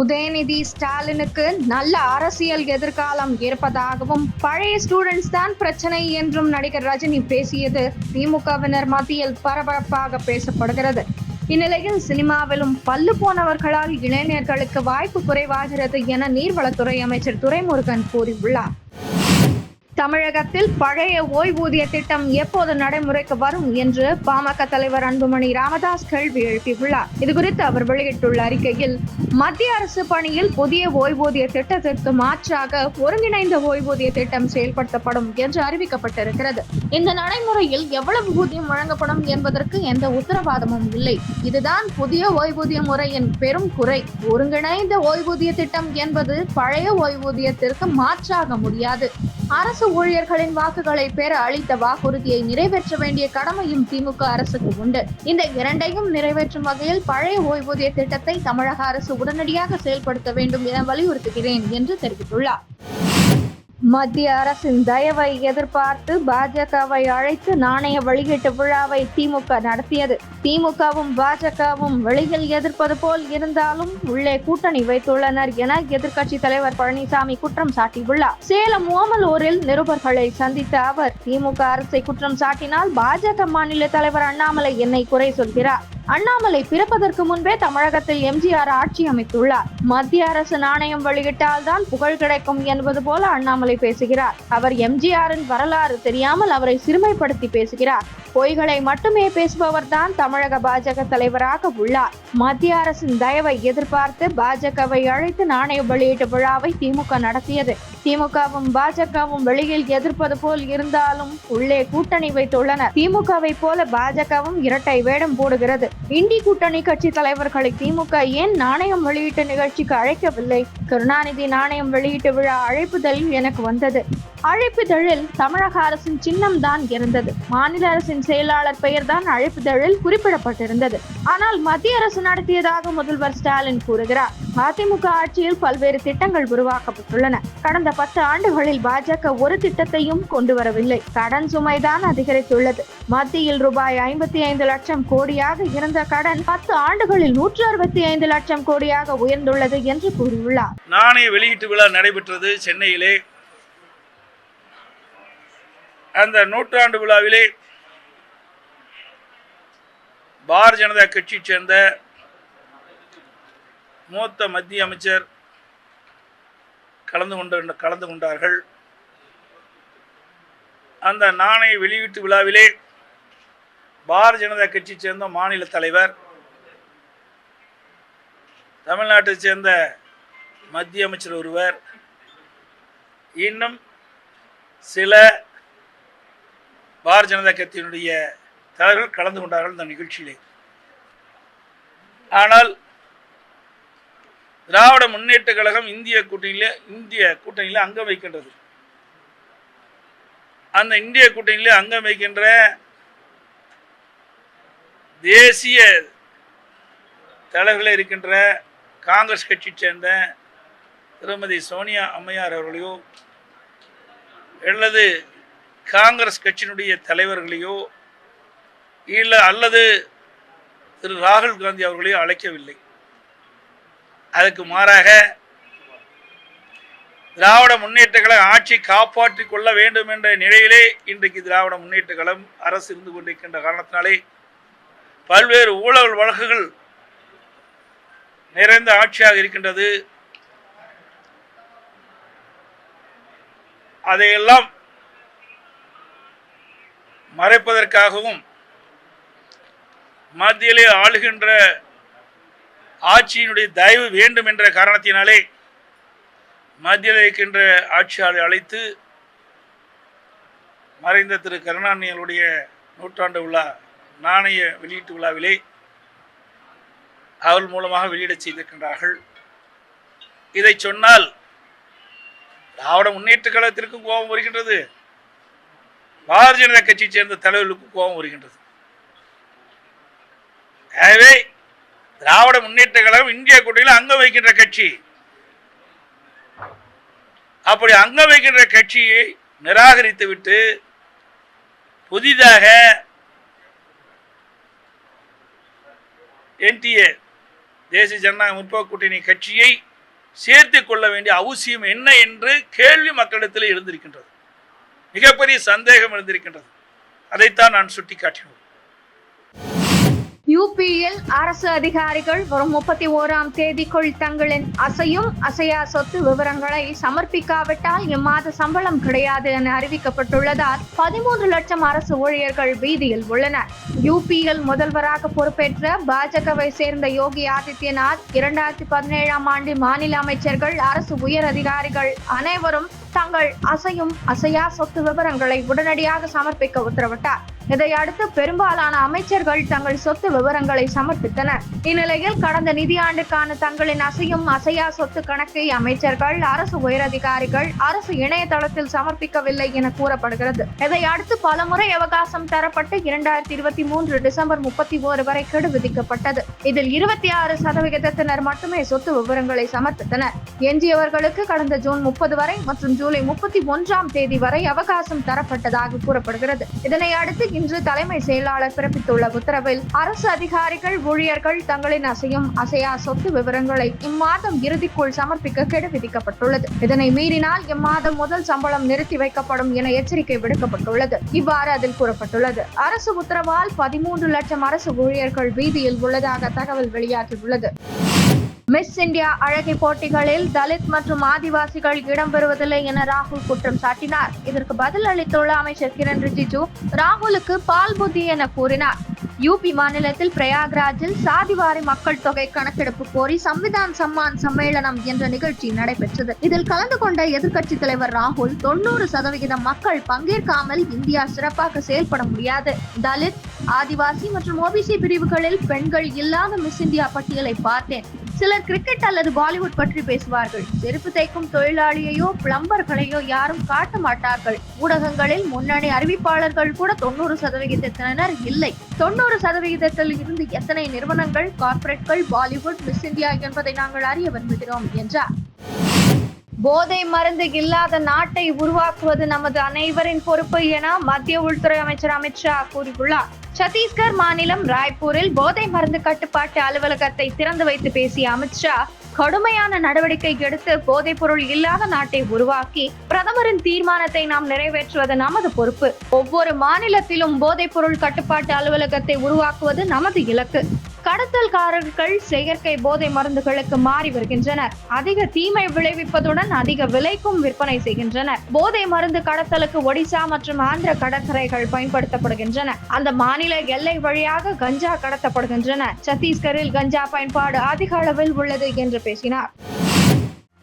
உதயநிதி ஸ்டாலினுக்கு நல்ல அரசியல் எதிர்காலம் இருப்பதாகவும் பழைய ஸ்டூடெண்ட்ஸ் தான் பிரச்சனை என்றும் நடிகர் ரஜினி பேசியது திமுகவினர் மத்தியில் பரபரப்பாக பேசப்படுகிறது. இந்நிலையில் சினிமாவிலும் பல்லு போனவர்களால் இளைஞர்களுக்கு வாய்ப்பு குறைவாகிறது என நீர்வளத்துறை அமைச்சர் துரைமுருகன் கூறியுள்ளார். தமிழகத்தில் பழைய ஓய்வூதிய திட்டம் எப்போது நடைமுறைக்கு வரும் என்று பாமக தலைவர் அன்புமணி ராமதாஸ் கேள்வி எழுப்பியுள்ளார். இதுகுறித்து அவர் வெளியிட்டுள்ள அறிக்கையில் மத்திய அரசு பணியில் புதிய ஓய்வூதிய திட்டத்திற்கு மாற்றாக ஒருங்கிணைந்த ஓய்வூதிய திட்டம் செயல்படுத்தப்படும் என்று அறிவிக்கப்பட்டிருக்கிறது. இந்த நடைமுறையில் எவ்வளவு ஊதியம் வழங்கப்படும் என்பதற்கு எந்த உத்தரவாதமும் இல்லை. இதுதான் புதிய ஓய்வூதிய முறையின் பெரும் குறை. ஒருங்கிணைந்த ஓய்வூதிய திட்டம் என்பது பழைய ஓய்வூதியத்திற்கு மாற்றாக முடியாது. அரசு ஊழியர்களின் வாக்குகளை பெற அளித்த வாக்குறுதியை நிறைவேற்ற வேண்டிய கடமையும் திமுக அரசுக்கு உண்டு. இந்த இரண்டையும் நிறைவேற்றும் வகையில் பழைய ஓய்வூதிய திட்டத்தை தமிழக அரசு உடனடியாக செயல்படுத்த வேண்டும் என வலியுறுத்துகிறேன் என்று தெரிவித்துள்ளார். மத்திய அரசின் தயவை எதிர்பார்த்து பாஜகவை அழைத்து நாணய வெளியீட்டு விழாவை திமுக நடத்தியது. திமுகவும் பாஜகவும் வெளியில் எதிர்ப்பது போல் இருந்தாலும் உள்ளே கூட்டணி வைத்துள்ளனர் என எதிர்க்கட்சி தலைவர் பழனிசாமி குற்றம் சாட்டியுள்ளார். சேலம் ஓமலூரில் நிருபர்களை சந்தித்த அவர் திமுக அரசை குற்றம் சாட்டினால் பாஜக மாநில தலைவர் அண்ணாமலை என்னை குறை சொல்கிறார். அண்ணாமலை பிறப்பதற்கு முன்பே தமிழகத்தில் எம்ஜிஆர் ஆட்சி அமைத்துள்ளார். மத்திய அரசு நாணயம் வெளியிட்டால் தான் புகழ் கிடைக்கும் என்பது போல அண்ணாமலை பேசுகிறார். அவர் எம்ஜிஆரின் வரலாறு தெரியாமல் அவரை சிறுமைப்படுத்தி பேசுகிறார். பொய்களை மட்டுமே பேசுபவர் தான் தமிழக பாஜக தலைவராக உள்ளார். மத்திய அரசின் தயவை எதிர்பார்த்து பாஜகவை அழைத்து நாணய வெளியீட்டு விழாவை திமுக நடத்தியது. திமுகவும் பாஜகவும் வெளியில் எதிர்ப்பது போல் இருந்தாலும் உள்ளே கூட்டணி வைத்துள்ளனர். திமுகவை போல பாஜகவும் இரட்டை வேடம் போடுகிறது. இந்தி கூட்டணி கட்சி தலைவர்களை திமுக ஏன் நாணயம் வெளியீட்டு நிகழ்ச்சிக்கு அழைக்கவில்லை? கருணாநிதி நாணயம் வெளியீட்டு விழா அழைப்புதலில் எனக்கு வந்தது. அழைப்பிதழில் தமிழக அரசின் சின்னம் தான் இருந்தது மாநில அரசின் செயலாளர் பெயர் தான் அழைப்பிதழில் குறிப்பிடப்பட்டிருந்தது. ஆனால் மத்திய அரசு நடத்தியதாக முதல்வர் ஸ்டாலின் கூறுகிறார். அதிமுக ஆட்சியில் பல்வேறு திட்டங்கள் உருவாக்கப்பட்டுள்ளன. கடந்த பத்து ஆண்டுகளில் பாஜக ஒரு திட்டத்தையும் கொண்டு வரவில்லை. கடன் சுமைதான் அதிகரித்துள்ளது. மத்தியில் ரூபாய் ஐம்பத்தி ஐந்து லட்சம் கோடியாக இருந்த கடன் பத்து ஆண்டுகளில் நூற்று அறுபத்தி ஐந்து லட்சம் கோடியாக உயர்ந்துள்ளது என்று கூறியுள்ளார். நாணய வெளியீட்டு விழா நடைபெற்றது சென்னையிலே. அந்த நூற்றாண்டு விழாவிலே பாரதிய ஜனதா கட்சியைச் சேர்ந்த மூத்த மத்திய அமைச்சர் கலந்து கொண்டு கலந்து கொண்டார்கள். அந்த நாணய வெளியீட்டு விழாவிலே பாரதிய ஜனதா கட்சியைச் சேர்ந்த மாநில தலைவர் தமிழ்நாட்டைச் சேர்ந்த மத்திய அமைச்சர் ஒருவர் இன்னும் சில பாரதிய ஜனதா கட்சியினுடைய தலைவர்கள் கலந்து கொண்டார்கள் இந்த நிகழ்ச்சியிலே. ஆனால் திராவிட முன்னேற்ற கழகம் இந்திய கூட்டணியில இந்திய கூட்டணியில் அங்கம் வைக்கின்றது. அந்த இந்திய கூட்டணியில் அங்கம் வைக்கின்ற தேசிய தலைவர்களே இருக்கின்ற காங்கிரஸ் கட்சி சேர்ந்த திருமதி சோனியா அம்மையார் அவர்களையோ அல்லது காங்கிரஸ் கட்சியினுடைய தலைவர்களையோ இல்லை அல்லது திரு ராகுல் காந்தி அவர்களையோ அழைக்கவில்லை. அதுக்கு மாறாக திராவிட முன்னேற்ற கழகம் ஆட்சி காப்பாற்றிக் கொள்ள வேண்டும் என்ற நிலையிலே இன்றைக்கு திராவிட முன்னேற்ற கழகம் அரசு இருந்து கொண்டிருக்கின்ற காரணத்தினாலே பல்வேறு ஊழல் வழக்குகள் நிறைந்த ஆட்சியாக இருக்கின்றது. அதையெல்லாம் மறைப்பதற்காகவும் மத்தியிலே ஆளுகின்ற ஆட்சியினுடைய தயவு வேண்டும் என்ற காரணத்தினாலே மத்தியில் இருக்கின்ற ஆட்சியாளரை அழைத்து மறைந்த திரு கருணாநிதிகளுடைய நூற்றாண்டு விழா நாணய வெளியீட்டு விழாவிலே அவள் மூலமாக வெளியிடச் செய்திருக்கின்றார்கள். இதை சொன்னால் திராவிட முன்னேற்ற கழகத்திற்கும் கோபம் வருகின்றது. பாரதிய ஜனதா கட்சியை சேர்ந்த தலைவர்களுக்கு கோபம் வருகின்றது. எனவே திராவிட முன்னேற்ற கழகம் இந்திய கூட்டணியில் அங்கம் வைக்கின்ற கட்சி. அப்படி அங்கம் வைக்கின்ற கட்சியை நிராகரித்துவிட்டு புதிதாக என்டிஏ தேசிய ஜனநாயக முற்போக்கு கூட்டணி கட்சியை சேர்த்து கொள்ள வேண்டிய அவசியம் என்ன என்று கேள்வி மக்களிடத்தில் இருந்திருக்கின்றது மிகப்பெரிய சந்தேகம் இருந்திருக்கின்றது அதைத்தான் நான் சுட்டிக்காட்டினோம். யூபியில் அரசு அதிகாரிகள் வரும் முப்பத்தி ஓராம் தேதிக்குள் தங்களின் அசையும் அசையா சொத்து விவரங்களை சமர்ப்பிக்காவிட்டால் இம்மாத சம்பளம் கிடையாது என அறிவிக்கப்பட்டுள்ளதால் பதிமூன்று லட்சம் அரசு ஊழியர்கள் வீதியில் உள்ளனர். யூபியில் முதல்வராக பொறுப்பேற்ற பாஜகவை சேர்ந்த யோகி ஆதித்யநாத் இரண்டாயிரத்தி பதினேழாம் ஆண்டு மாநில அமைச்சர்கள் அரசு உயர் அதிகாரிகள் அனைவரும் தங்கள் அசையும் அசையா சொத்து விவரங்களை உடனடியாக சமர்ப்பிக்க உத்தரவிட்டார். இதையடுத்து பெரும்பாலான அமைச்சர்கள் தங்கள் சொத்து விவரங்களை சமர்ப்பித்தனர். இந்நிலையில் கடந்த நிதியாண்டுக்கான தங்களின் அசையும் அசையா சொத்து கணக்கை அமைச்சர்கள் அரசு உயரதிகாரிகள் அரசு இணையதளத்தில் சமர்ப்பிக்கவில்லை என கூறப்படுகிறது. இதையடுத்து பலமுறை அவகாசம் தரப்பட்டு இரண்டாயிரத்தி இருபத்தி மூன்று டிசம்பர் முப்பத்தி ஓரு வரை கெடு விதிக்கப்பட்டது. இதில் இருபத்தி ஆறு சதவிகிதத்தினர் மட்டுமே சொத்து விவரங்களை சமர்ப்பித்தனர். எஞ்சியவர்களுக்கு கடந்த ஜூன் முப்பது வரை மற்றும் ஜூலை முப்பத்தி ஒன்றாம் தேதி வரை அவகாசம் தரப்பட்டதாக கூறப்படுகிறது. இதனை அடுத்து இன்று தலைமை செயலாளர் பிறப்பித்துள்ள உத்தரவில் அரசு அதிகாரிகள் ஊழியர்கள் தங்களின் அசையும் அசையா சொத்து விவரங்களை இம்மாதம் இறுதிக்குள் சமர்ப்பிக்க கெடு விதிக்கப்பட்டுள்ளது. இதனை மீறினால் இம்மாதம் முதல் சம்பளம் நிறுத்தி வைக்கப்படும் என எச்சரிக்கை விடுக்கப்பட்டுள்ளது. இவ்வாறு அதில் கூறப்பட்டுள்ளது. அரசு உத்தரவால் பதிமூன்று லட்சம் அரசு ஊழியர்கள் வீதியில் உள்ளதாக தகவல் வெளியாகியுள்ளது. மிஸ் இந்தியா அழகை போட்டிகளில் தலித் மற்றும் ஆதிவாசிகள் இடம்பெறுவதில்லை என ராகுல் குற்றம் சாட்டினார். இதற்கு பதில் அளித்துள்ள அமைச்சர் கிரண் ரிஜிஜு ராகுலுக்கு பால் புத்தி என கூறினார். யூபி மாநிலத்தில் பிரயாக்ராஜில் சாதிவாரி மக்கள் தொகை கணக்கெடுப்பு கோரி சம்விதான் சம்மான் சம்மேளனம் என்ற நிகழ்ச்சி நடைபெற்றது. இதில் கலந்து கொண்ட எதிர்க்கட்சி தலைவர் ராகுல் தொண்ணூறு சதவிகிதம் மக்கள் பங்கேற்காமல் இந்தியா சிறப்பாக செயல்பட முடியாது. தலித் ஆதிவாசி மற்றும் ஓபிசி பிரிவுகளில் பெண்கள் இல்லாத மிஸ் இந்தியா பட்டியலை பார்த்தேன். சிலர் கிரிக்கெட் அல்லது பாலிவுட் பற்றி பேசுவார்கள். செருப்பு தைக்கும் தொழிலாளியையோ பிளம்பர்களையோ யாரும் காட்ட மாட்டார்கள். ஊடகங்களில் முன்னணி அறிவிப்பாளர்கள் கூட தொண்ணூறு சதவிகிதத்தினர் இல்லை. தொண்ணூறு சதவிகிதத்தில் இருந்து எத்தனை நிறுவனங்கள் கார்ப்பரேட்கள் பாலிவுட் மிஸ் இந்தியா என்பதை நாங்கள் அறிய விரும்புகிறோம் என்றார். போதை மருந்து இல்லாத நாட்டை உருவாக்குவது நமது அனைவரின் பொறுப்பு என மத்திய உள்துறை அமைச்சர் அமித்ஷா கூறியுள்ளார். சத்தீஸ்கர் மாநிலம் ராய்ப்பூரில் போதை மருந்து கட்டுப்பாட்டு அலுவலகத்தை திறந்து வைத்து பேசிய அமித்ஷா கடுமையான நடவடிக்கை எடுத்து போதைப் பொருள் இல்லாத நாட்டை உருவாக்கி பிரதமரின் தீர்மானத்தை நாம் நிறைவேற்றுவது நமது பொறுப்பு. ஒவ்வொரு மாநிலத்திலும் போதைப் பொருள் கட்டுப்பாட்டு அலுவலகத்தை உருவாக்குவது நமது இலக்கு. கடத்தல்காரர்கள் செயற்கை போதை மருந்துகளுக்கு மாறி வருகின்றனர். அதிக தீமை விளைவிப்பதுடன் அதிக விலைக்கும் விற்பனை செய்கின்றனர். போதை மருந்து கடத்தலுக்கு ஒடிசா மற்றும் ஆந்திர கடற்கரைகள் பயன்படுத்தப்படுகின்றன. அந்த மாநில எல்லை வழியாக கஞ்சா கடத்தப்படுகின்றன. சத்தீஸ்கரில் கஞ்சா பயன்பாடு அதிக அளவில் உள்ளது என்று பேசினார்.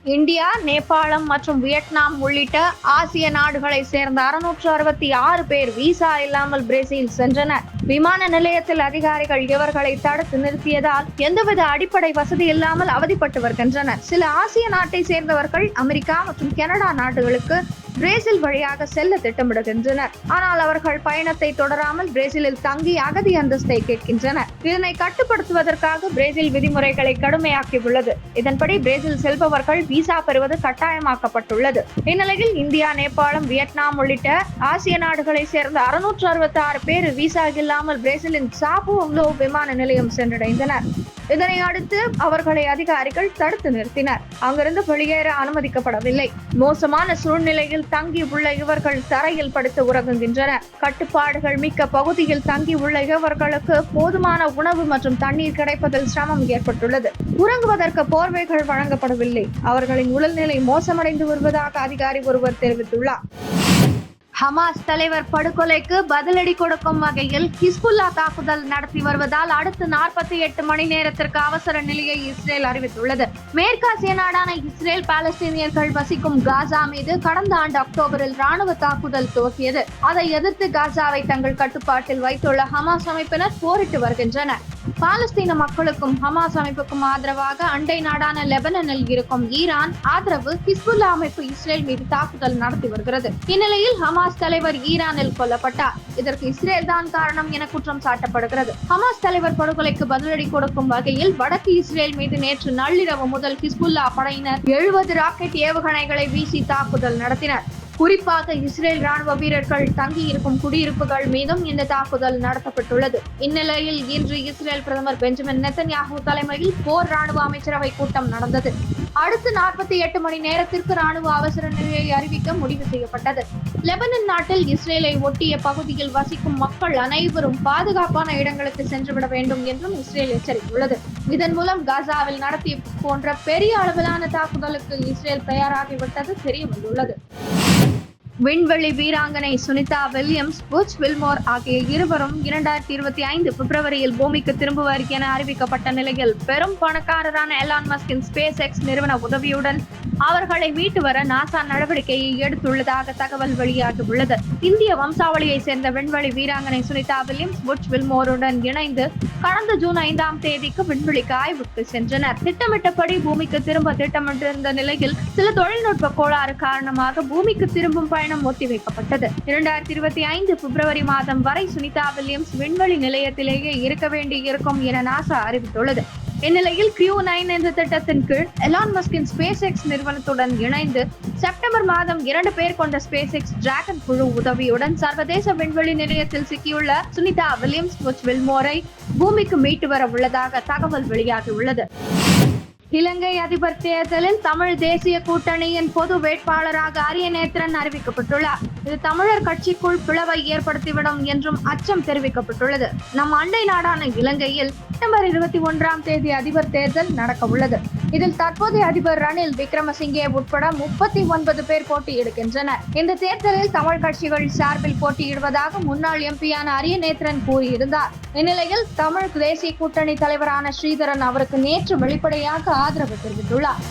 இந்தியா நேபாளம் மற்றும் வியட்நாம் உள்ளிட்ட ஆசிய நாடுகளை சேர்ந்த அறுநூற்று அறுபத்தி ஆறு பேர் விசா இல்லாமல் பிரேசில் சென்றனர். விமான நிலையத்தில் அதிகாரிகள் இவர்களை தடுத்து நிறுத்தியதால் எந்தவித அடிப்படை வசதி இல்லாமல் அவதிப்பட்டு வருகின்றனர். சில ஆசிய நாட்டை சேர்ந்தவர்கள் அமெரிக்கா மற்றும் கனடா நாடுகளுக்கு பிரேசில் வழியாக செல்ல திட்டமிடுகின்றனர். ஆனால் அவர்கள் பயணத்தை தொடராமல் பிரேசிலில் தங்கி அகதி அந்தஸ்தை கேட்கின்றனர். இதனை கட்டுப்படுத்துவதற்காக பிரேசில் விதிமுறைகளை கடுமையாக்கியுள்ளது. இதன்படி பிரேசில் செல்பவர்கள் விசா பெறுவது கட்டாயமாக்கப்பட்டுள்ளது. இந்நிலையில் இந்தியா நேபாளம் வியட்நாம் உள்ளிட்ட ஆசிய நாடுகளை சேர்ந்த அறுநூற்று அறுபத்தி ஆறு பேர் விசா இல்லாமல் பிரேசிலின் சாபு விமான நிலையம் சென்றடைந்தனர். இதனை அடுத்து அவர்களை அதிகாரிகள் தடுத்து நிறுத்தினர். அங்கிருந்து வெளியேற அனுமதிக்கப்படவில்லை. மோசமான சூழ்நிலையில் தங்கி உள்ள இவர்கள் தரையில் படுத்து உறங்குகின்றனர் கட்டுப்பாடுகள் மிக்க பகுதியில் தங்கி உள்ள இவர்களுக்கு போதுமான உணவு மற்றும் தண்ணீர் கிடைப்பதில் சிரமம் ஏற்பட்டுள்ளது. உறங்குவதற்கு போர்வைகள் வழங்கப்படவில்லை. அவர்களின் உடல்நிலை மோசமடைந்து வருவதாக அதிகாரி ஒருவர் தெரிவித்துள்ளார். ஹமாஸ் தலைவர் படுகொலைக்கு பதிலடி கொடுக்கும் வகையில் ஹிஸ்புல்லா தாக்குதல் நடத்தி வருவதால் அடுத்த நாற்பத்தி எட்டு மணி நேரத்திற்கு அவசர நிலையை இஸ்ரேல் அறிவித்துள்ளது. மேற்காசிய நாடான இஸ்ரேல் பாலஸ்தீனியர்கள் வசிக்கும் காசா மீது கடந்த ஆண்டு அக்டோபரில் ராணுவ தாக்குதல் துவக்கியது. அதை எதிர்த்து காசாவை தங்கள் கட்டுப்பாட்டில் வைத்துள்ள ஹமாஸ் அமைப்பினர் போரிட்டு வருகின்றனர். பாலஸ்தீன மக்களுக்கும் ஹமாஸ் அமைப்புக்கும் ஆதரவாக அண்டை நாடான லெபனனில் இருக்கும் ஈரான் ஆதரவு ஹிஸ்புல்லா அமைப்பு இஸ்ரேல் மீது தாக்குதல் நடத்தி வருகிறது. இந்நிலையில் ஹமாஸ் தலைவர் ஈரானில் கொல்லப்பட்டார். இதற்கு இஸ்ரேல் தான் காரணம் என குற்றம் சாட்டப்படுகிறது. ஹமாஸ் தலைவர் படுகொலைக்கு பதிலடி கொடுக்கும் வகையில் வடக்கு இஸ்ரேல் மீது நேற்று நள்ளிரவு முதல் ஹிஸ்புல்லா படையினர் எழுபது ராக்கெட் ஏவுகணைகளை வீசி தாக்குதல் நடத்தினர். குறிப்பாக இஸ்ரேல் ராணுவ வீரர்கள் தங்கியிருக்கும் குடியிருப்புகள் மீதும் இந்த தாக்குதல் நடத்தப்பட்டுள்ளது. இந்நிலையில் இன்று இஸ்ரேல் பிரதமர் பெஞ்சமின் நெத்தன்யாகு தலைமையில் போர் ராணுவ அமைச்சரவை கூட்டம் நடந்தது. அடுத்த நாற்பத்தி எட்டு மணி நேரத்திற்கு ராணுவ அவசர நிலையை அறிவிக்க முடிவு செய்யப்பட்டது. லெபனன் நாட்டில் இஸ்ரேலை ஒட்டிய பகுதியில் வசிக்கும் மக்கள் அனைவரும் பாதுகாப்பான இடங்களுக்கு சென்றுவிட வேண்டும் என்றும் இஸ்ரேல் எச்சரித்துள்ளது. இதன் மூலம் காசாவில் நடத்திய போன்ற பெரிய அளவிலான தாக்குதலுக்கு இஸ்ரேல் தயாராகிவிட்டது தெரிய வந்துள்ளது விண்வெளி வீராங்கனை சுனிதா வில்லியம்ஸ் புச் வில்மோர் ஆகிய இருவரும் இரண்டாயிரத்தி இருபத்தி ஐந்து பிப்ரவரியில் பூமிக்கு திரும்புவர் என அறிவிக்கப்பட்ட நிலையில் பெரும் பணக்காரரான எலான் மஸ்கின் ஸ்பேஸ் எக்ஸ் நிறுவன உதவியுடன் அவர்களை மீட்டு வர நாசா நடவடிக்கையை எடுத்துள்ளதாக தகவல் வெளியாகியுள்ளது. இந்திய வம்சாவளியை சேர்ந்த விண்வெளி வீராங்கனை சுனிதா வில்லியம்ஸ் புட்ச் வில்மோருடன் இணைந்து கடந்த ஜூன் ஐந்தாம் தேதிக்கு விண்வெளிக்கு ஆய்வுக்கு சென்றனர். திட்டமிட்டபடி பூமிக்கு திரும்ப திட்டமிட்டிருந்த நிலையில் சில தொழில்நுட்ப கோளாறு காரணமாக பூமிக்கு திரும்பும் பயணம் ஒத்திவைக்கப்பட்டது இரண்டாயிரத்தி இருபத்தி ஐந்து பிப்ரவரி மாதம் வரை சுனிதா வில்லியம்ஸ் விண்வெளி நிலையத்திலேயே இருக்க வேண்டியிருக்கும் என நாசா அறிவித்துள்ளது. இந்நிலையில் கியூ நைன் என்ற திட்டத்தின் கீழ் எலான் மஸ்கின் ஸ்பேஸ் எக்ஸ் நிறுவனத்துடன் இணைந்து செப்டம்பர் மாதம் இரண்டு பேர் கொண்ட ஸ்பேஸ் எக்ஸ் டிராகன் குழு உதவியுடன் சர்வதேச விண்வெளி நிலையத்தில் சிக்கியுள்ள சுனிதா வில்லியம்ஸ் வில்மோரை பூமிக்கு மீட்டு வர உள்ளதாக தகவல் வெளியாகியுள்ளது. இலங்கை அதிபர் தேர்தலில் தமிழ் தேசிய கூட்டணியின் பொது வேட்பாளராக அரியநேத்திரன் அறிவிக்கப்பட்டுள்ளார். இது தமிழர் கட்சிக்குள் பிளவை ஏற்படுத்திவிடும் என்றும் அச்சம் தெரிவிக்கப்பட்டுள்ளது. நம் அண்டை நாடான இலங்கையில் செப்டம்பர் இருபத்தி ஒன்றாம் தேதி அதிபர் தேர்தல் நடக்க உள்ளது. இதில் தற்போதைய அதிபர் ரணில் விக்ரமசிங்கே உட்பட முப்பத்தி ஒன்பது பேர் போட்டியிடுகின்றனர். இந்த தேர்தலில் தமிழ் கட்சிகள் சார்பில் போட்டியிடுவதாக முன்னாள் எம்பியான அரியநேத்திரன் கூறியிருந்தார். இந்நிலையில் தமிழ் தேசிய கூட்டணி தலைவரான ஸ்ரீதரன் அவருக்கு நேற்று வெளிப்படையாக ஆதரவு தெரிவித்துள்ளார்.